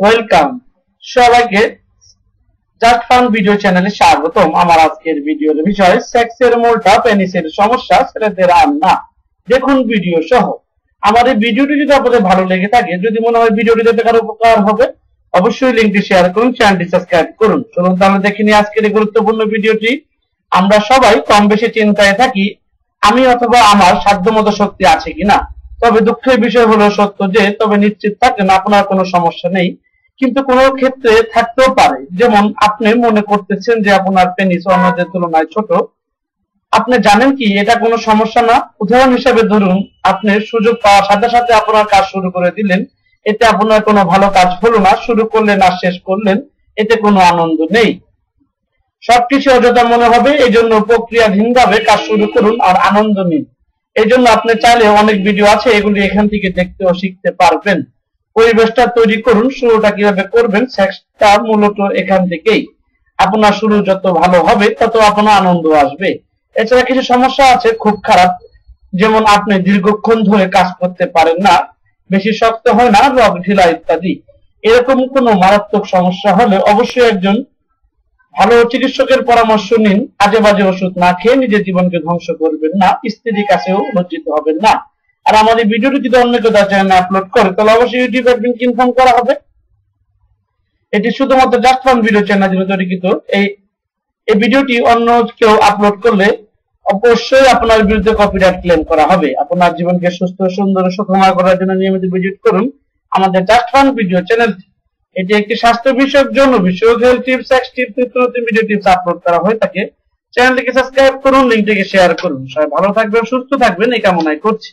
Welcome সবাইকে just fun video চ্যানেলে স্বাগতম। আমার আজকের ভিডিওর বিষয় সেক্সের মোলটা পেনিসের সমস্যা, ছেলেদের আর না দেখুন ভিডিও সহ। আমার এই ভিডিওটি যদি আপনাদের ভালো লেগে থাকে, যদি মনে হয় ভিডিওটি দেখতে কারও উপকার হবে, অবশ্যই লিঙ্কটি শেয়ার করুন চ্যানেলটি সাবস্ক্রাইব করুন। চলুন তাহলে দেখে নিই আজকের এই গুরুত্বপূর্ণ ভিডিওটি আমরা সবাই কম বেশি চিন্তায় থাকি, আমি অথবা আমার সাধ্যমতো শক্তি আছে কিনা। তবে দুঃখের বিষয় হলো সত্য যে, তবে নিশ্চিত থাকেন আপনার কোনো সমস্যা নেই। কিন্তু কোনো ক্ষেত্রে থাকতেও পারে। যেমন আপনি মনে করতেছেন যে আপনার পেনিস অন্যদের তুলনায় ছোট। আপনি জানেন কি, এটা কোনো সমস্যা না। উদাহরণ হিসেবে ধরুন, আপনি সুযোগ পাওয়ার সাথে সাথে আপনার কাজ শুরু করে দিলেন। এতে আপনার কোনো ভালো কাজ হলো না। শুরু করলেন আর শেষ করলেন। এতে কোনো আনন্দ নেই। সবকিছু অযথা মনে হবে। এই জন্য প্রক্রিয়াধীন ভাবে কাজ শুরু করুন আর আনন্দ নিন। এই জন্য আপনি চাইলে অনেক ভিডিও আছে, এগুলি এখান থেকে দেখতে ও শিখতে পারবেন। পরিবেশটা তৈরি করুন, শুরুটা কীভাবে করবেন সেক্সটা মূলত এখান থেকেই। আপনার শুরু যত ভালো হবে, তত আপনার আনন্দ আসবে। এছাড়া কিছু সমস্যা আছে, খুব খারাপ। যেমন আপনি দীর্ঘক্ষণ ধরে কাজ করতে পারেন না, বেশি শক্ত হয় না রগ ঢিলা ইত্যাদি। এরকম কোনো মারাত্মক সমস্যা হলে অবশ্যই একজন ভালো চিকিৎসকের পরামর্শ নিন আজে বাজে ওষুধ না খেয়ে নিজের জীবনকে ধ্বংস করবেন না, স্ত্রীর কাছেও লজ্জিত হবেন না। আর এই ভিডিওটি যদি অন্য কেউ তার চ্যানেলে আপলোড করে, তাহলে অবশ্যই ইউটিউব অ্যাডমিনকে ইনফর্ম করা হবে। এটি শুধুমাত্র জাস্ট ফান ভিডিও চ্যানেল জন্য তৈরিকৃত। এই এই ভিডিওটি অন্য কেউ আপলোড করলে অবশ্যই আপনার বিরুদ্ধে কপিরাইট ক্লেম করা হবে। আপনার জীবনকে সুস্থ, সুন্দর সুখময় করার জন্য নিয়মিত ভিজিট করুন। আমাদের জাস্ট ফান ভিডিও চ্যানেল এটি একটি স্বাস্থ্য বিষয়ক জন্য বিষয়ক হেলথ টিপস এক্স টিপস নতুন ভিডিও টিপস আপলোড করা হয়ে থাকে। চ্যানেলটিকে সাবস্ক্রাইব করুন লিঙ্কটিকে শেয়ার করুন। সবাই ভালো থাকবেন, সুস্থ থাকবেন, এই কামনায় করছি।